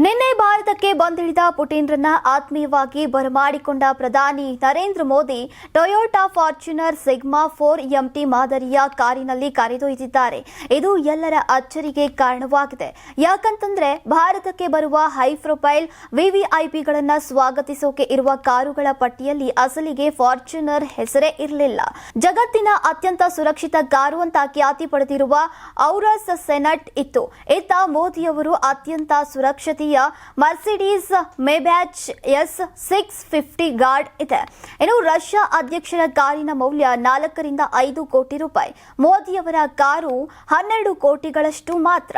ನಿನ್ನೆ ಭಾರತಕ್ಕೆ ಬಂದಿಳಿದ ಪುಟಿನ್ರನ್ನ ಆತ್ಮೀಯವಾಗಿ ಬರಮಾಡಿಕೊಂಡ ಪ್ರಧಾನಿ Narendra Modi, Toyota Fortuner Sigma four MT ಮಾದರಿಯ ಕಾರಿನಲ್ಲಿ ಕರೆದೊಯ್ದಿದ್ದಾರೆ. ಇದು ಎಲ್ಲರ ಅಚ್ಚರಿಗೆ ಕಾರಣವಾಗಿದೆ. ಯಾಕಂತಂದ್ರೆ, ಭಾರತಕ್ಕೆ ಬರುವ ಹೈ ಪ್ರೊಫೈಲ್ ವಿವಿಐಪಿಗಳನ್ನ ಸ್ವಾಗತಿಸೋಕೆ ಇರುವ ಕಾರುಗಳ ಪಟ್ಟಿಯಲ್ಲಿ ಅಸಲಿಗೆ ಫಾರ್ಚುನರ್ ಹೆಸರೇ ಇರಲಿಲ್ಲ. ಜಗತ್ತಿನ ಅತ್ಯಂತ ಸುರಕ್ಷಿತ ಕಾರು ಅಂತ ಖ್ಯಾತಿ ಪಡೆದಿರುವ ಔರಸ್ ಸೆನಟ್ ಇತ್ತು. ಇತ್ತ ಮೋದಿಯವರು ಅತ್ಯಂತ ಸುರಕ್ಷತೆಯ Mercedes Maybach S six fifty guard ಇದೆ. ಇನ್ನು ರಷ್ಯಾ ಅಧ್ಯಕ್ಷರ ಕಾರಿನ ಮೌಲ್ಯ ನಾಲ್ಕರಿಂದ ಐದು ಕೋಟಿ ರೂಪಾಯಿ. ಮೋದಿಯವರ ಕಾರು ಹನ್ನೆರಡು ಕೋಟಿಗಳಷ್ಟು ಮಾತ್ರ.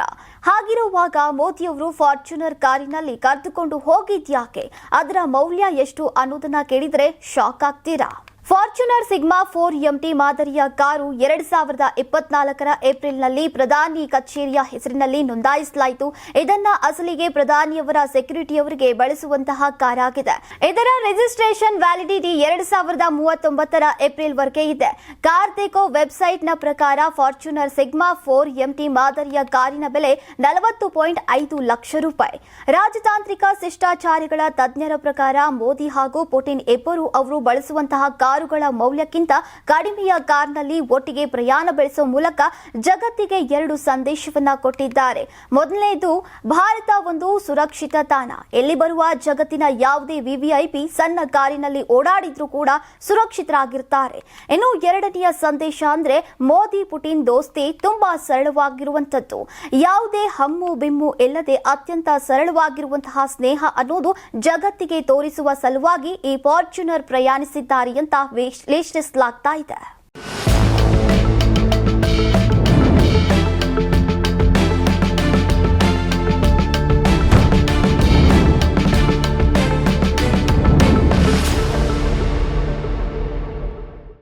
ಹಾಗಿರುವಾಗ ಮೋದಿಯವರು ಫಾರ್ಚುನರ್ ಕಾರಿನಲ್ಲಿ ಕರೆದುಕೊಂಡು ಹೋಗಿದ್ಯಾಕೆ? ಅದರ ಮೌಲ್ಯ ಎಷ್ಟು ಅನ್ನೋದನ್ನ ಕೇಳಿದ್ರೆ ಶಾಕ್ ಆಗ್ತೀರಾ? ಫಾರ್ಚುನರ್ ಸಿಗ್ಮಾ ಫೋರ್ ಎಂಟಿ ಮಾದರಿಯ ಕಾರು ಎರಡ್ ಸಾವಿರದ ಇಪ್ಪತ್ನಾಲ್ಕರ ಏಪ್ರಿಲ್ನಲ್ಲಿ ಪ್ರಧಾನಿ ಕಚೇರಿಯ ಹೆಸರಿನಲ್ಲಿ ನೋಂದಾಯಿಸಲಾಯಿತು. ಇದನ್ನ ಅಸಲಿಗೆ ಪ್ರಧಾನಿಯವರ ಸೆಕ್ಯೂರಿಟಿಯವರಿಗೆ ಬಳಸುವಂತಹ ಕಾರಾಗಿದೆ. ಇದರ ರಿಜಿಸ್ಟ್ರೇಷನ್ ವ್ಯಾಲಿಡಿಟಿ ಎರಡ್ ಸಾವಿರದ ಮೂವತ್ತೊಂಬತ್ತರ ಏಪ್ರಿಲ್ ವರೆಗೆ ಇದೆ. ಕಾರ್ ದೇಕೋ ವೆಬ್ಸೈಟ್ನ ಪ್ರಕಾರ ಫಾರ್ಚುನರ್ ಸಿಗ್ಮಾ ಫೋರ್ ಎಂಟಿ ಮಾದರಿಯ ಕಾರಿನ ಬೆಲೆ ನಲವತ್ತು ಪಾಯಿಂಟ್ ಐದು ಲಕ್ಷ ರೂಪಾಯಿ. ರಾಜತಾಂತ್ರಿಕ ಶಿಷ್ಟಾಚಾರಿಗಳ ತಜ್ಞರ ಪ್ರಕಾರ ಮೋದಿ ಹಾಗೂ ಪುಟಿನ್ ಇಬ್ಬರು ಅವರು ಬಳಸುವಂತಹ ಕಾರುಗಳ ಮೌಲ್ಯಕ್ಕಿಂತ ಕಡಿಮೆಯ ಕಾರ್ನಲ್ಲಿ ಒಟ್ಟಿಗೆ ಪ್ರಯಾಣ ಬೆಳೆಸುವ ಮೂಲಕ ಜಗತ್ತಿಗೆ ಎರಡು ಸಂದೇಶವನ್ನ ಕೊಟ್ಟಿದ್ದಾರೆ. ಮೊದಲನೇದು, ಭಾರತ ಒಂದು ಸುರಕ್ಷಿತ ತಾಣ. ಎಲ್ಲಿ ಬರುವ ಜಗತ್ತಿನ ಯಾವುದೇ ವಿವಿಐಪಿ ಸಣ್ಣ ಕಾರಿನಲ್ಲಿ ಓಡಾಡಿದ್ರೂ ಕೂಡ ಸುರಕ್ಷಿತರಾಗಿರ್ತಾರೆ. ಇನ್ನು ಎರಡನೆಯ ಸಂದೇಶ ಅಂದ್ರೆ ಮೋದಿ ಪುಟಿನ್ ದೋಸ್ತಿ ತುಂಬಾ ಸರಳವಾಗಿರುವಂತದ್ದು ಯಾವುದೇ ಹಮ್ಮು ಬಿಮ್ಮು ಇಲ್ಲದೆ ಅತ್ಯಂತ ಸರಳವಾಗಿರುವಂತಹ ಸ್ನೇಹ ಅನ್ನೋದು ಜಗತ್ತಿಗೆ ತೋರಿಸುವ ಸಲುವಾಗಿ ಈ ಫಾರ್ಚುನರ್ ಪ್ರಯಾಣಿಸಿದ್ದಾರೆ ಅಂತ ವಿಶ್ಲೇಷಿಸಲಾಗ್ತಾ ಇದೆ